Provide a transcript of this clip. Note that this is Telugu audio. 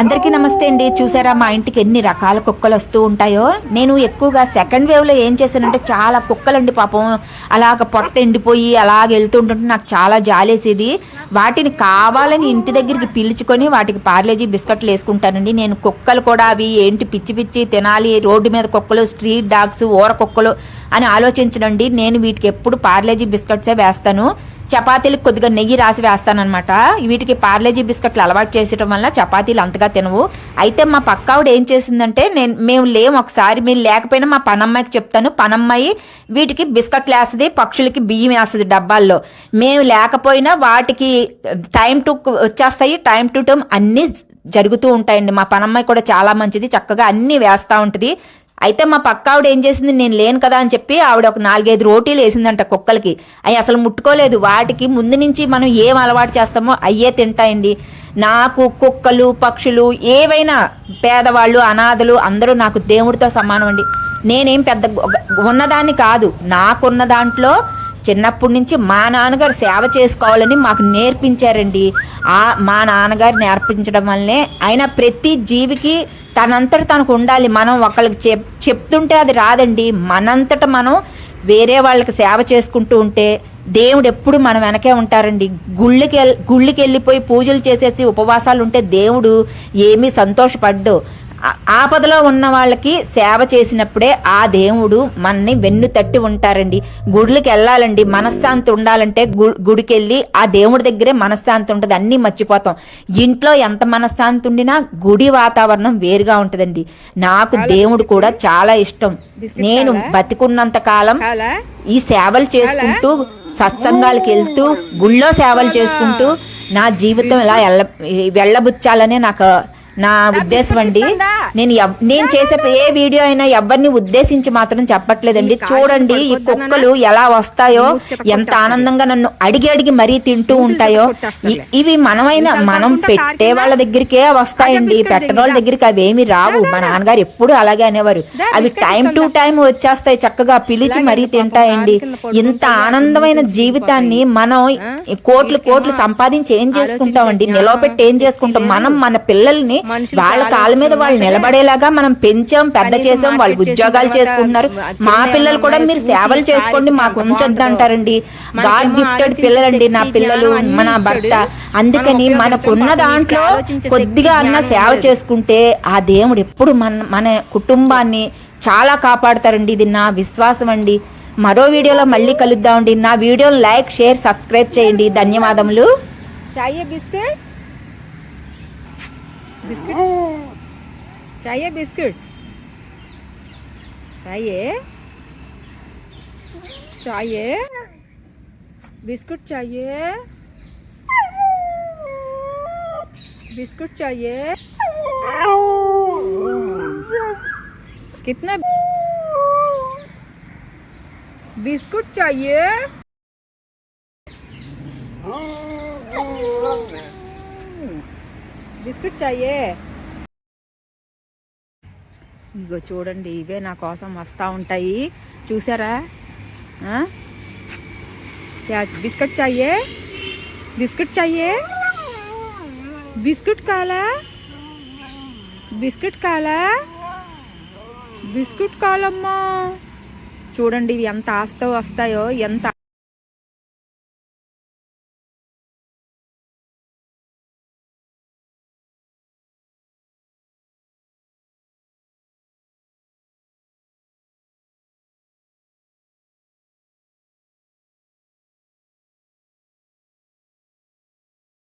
అందరికీ నమస్తే అండి. చూసారా మా ఇంటికి ఎన్ని రకాల కుక్కలు వస్తూ ఉంటాయో? నేను ఎక్కువగా సెకండ్ వేవ్లో ఏం చేశానంటే చాలా కుక్కలండి పాపం. అలాగ పొట్ట ఎండిపోయి అలాగ వెళ్తూ ఉంటుంటే నాకు చాలా జాలేసేది. వాటిని కావాలని ఇంటి దగ్గరికి పిలుచుకొని వాటికి పార్లేజీ బిస్కెట్లు వేసుకుంటానండి. నేను కుక్కలు కూడా అవి ఏంటి పిచ్చి పిచ్చి తినాలి రోడ్డు మీద కుక్కలు స్ట్రీట్ డాగ్స్ ఊర కుక్కలు అని ఆలోచించడండి నేను వీటికి ఎప్పుడు పార్లేజీ బిస్కెట్సే వేస్తాను. చపాతీలకు కొద్దిగా నెయ్యి రాసి వేస్తానమాట వీటికి పార్లేజీ బిస్కెట్లు అలవాటు చేసడం వల్ల చపాతీలు అంతగా తినవు. అయితే మా పక్కావిడ ఏం చేసిందంటే నేను మేము లేము ఒకసారి మీరు లేకపోయినా మా పనమ్మాయికి చెప్తాను. పనమ్మాయి వీటికి బిస్కెట్లు వేస్తుంది పక్షులకి బియ్యం వేస్తుంది డబ్బాల్లో. మేము లేకపోయినా వాటికి టైం టు వచ్చేస్తాయి టైం టు టైం అన్నీ జరుగుతూ ఉంటాయండి. మా పనమ్మాయి కూడా చాలా మంచిది చక్కగా అన్నీ వేస్తూ ఉంటుంది. అయితే మా పక్క ఆవిడ ఏం చేసింది? నేను లేను కదా అని చెప్పి ఆవిడ ఒక నాలుగైదు రోటీలు వేసిందంట కుక్కలకి. అవి అసలు ముట్టుకోలేదు. వాటికి ముందు నుంచి మనం ఏం అలవాటు చేస్తామో అయ్యే తింటాయండి. నాకు కుక్కలు పక్షులు ఏవైనా పేదవాళ్ళు అనాథలు అందరూ నాకు దేవుడితో సమానం అండి నేనేం పెద్ద ఉన్నదాన్ని కాదు. నాకున్న దాంట్లో చిన్నప్పటి నుంచి మా నాన్నగారు సేవ చేసుకోవాలని మాకు నేర్పించారండి. ఆ మా నాన్నగారు నేర్పించడం వల్లనే ఆయన ప్రతి జీవికి తనంతట తనకు ఉండాలి. మనం ఒకళ్ళకి చెప్ చెప్తుంటే అది రాదండి. మనంతట మనం వేరే వాళ్ళకి సేవ చేసుకుంటూ ఉంటే దేవుడు ఎప్పుడు మన వెనకే ఉంటారండి. గుళ్ళకి గుళ్ళకి వెళ్ళిపోయి పూజలు చేసేసి ఉపవాసాలు ఉంటే దేవుడు ఏమీ సంతోషపడ్డు. ఆపదలో ఉన్న వాళ్ళకి సేవ చేసినప్పుడే ఆ దేవుడు మనని వెన్ను తట్టి ఉంటారండి. గుడికి వెళ్ళాలండి మనశ్శాంతి ఉండాలంటే గుడికి వెళ్ళి ఆ దేవుడి దగ్గరే మనశ్శాంతి ఉంటుంది అన్నీ మర్చిపోతాం. ఇంట్లో ఎంత మనశ్శాంతి ఉండినా గుడి వాతావరణం వేరుగా ఉంటుందండి. నాకు దేవుడు కూడా చాలా ఇష్టం. నేను బతికున్నంత కాలం ఈ సేవలు చేసుకుంటూ సత్సంగాలకు వెళ్తూ గుళ్ళో సేవలు చేసుకుంటూ నా జీవితం ఇలా ఎల్ల వెళ్ళబుచ్చాలనే నాకు నా ఉద్దేశం అండి నేను నేను చేసే ఏ వీడియో అయినా ఎవరిని ఉద్దేశించి మాత్రం చెప్పట్లేదండి. చూడండి ఈ కుక్కలు ఎలా వస్తాయో ఎంత ఆనందంగా నన్ను అడిగి అడిగి మరీ తింటూ ఉంటాయో ఇవి మనమైనా మనం పెట్టే వాళ్ళ దగ్గరికే వస్తాయండి. పెట్టని వాళ్ళ దగ్గరికి అవి ఏమి రావు. మా నాన్నగారు ఎప్పుడు అలాగే అనేవారు. అవి టైం టు టైం వచ్చేస్తాయి చక్కగా పిలిచి మరీ తింటాయండి. ఇంత ఆనందమైన జీవితాన్ని మనం కోట్లు కోట్లు సంపాదించి ఏం చేసుకుంటామండి? నిలవపెట్టి ఏం చేసుకుంటాం? మనం మన పిల్లల్ని వాళ్ళ కాళ్ళ మీద వాళ్ళు నిలబడేలాగా మనం పెంచాం పెద్ద చేసాం వాళ్ళు ఉద్యోగాలు చేసుకుంటున్నారు. మా పిల్లలు కూడా మీరు సేవలు చేసుకోండి మాకు ఉంచొద్దు అంటారండి. గాడ్ గిఫ్టెడ్ పిల్లలండి నా పిల్లలు మన భర్త. అందుకని మనకున్న దాంట్లో కొద్దిగా అన్న సేవ చేసుకుంటే ఆ దేవుడు ఎప్పుడు మన మన కుటుంబాన్ని చాలా కాపాడతారండి. ఇది నా విశ్వాసం అండి. మరో వీడియోలో మళ్ళీ కలుద్దామండి. నా వీడియోని లైక్ షేర్ సబ్స్క్రైబ్ చేయండి. ధన్యవాదములు. బిస్కెట్. बिस्किट? चाहिए बिस्किट? चाहिए? चाहिए? बिस्कुट चाहिए? बिस्कुट चाहिए? कितना बिस्कुट चाहिए? బిస్కెట్ చాయే. ఇగో చూడండి ఇవే నా కోసం వస్తూ ఉంటాయి. చూసారా? బిస్కెట్ చాయే? బిస్కెట్ చాయే? బిస్కెట్ కాలా? బిస్కెట్ కాలా? బిస్కెట్ కాలమ్మా. చూడండి ఇవి ఎంత ఆస్తో వస్తాయో ఎంత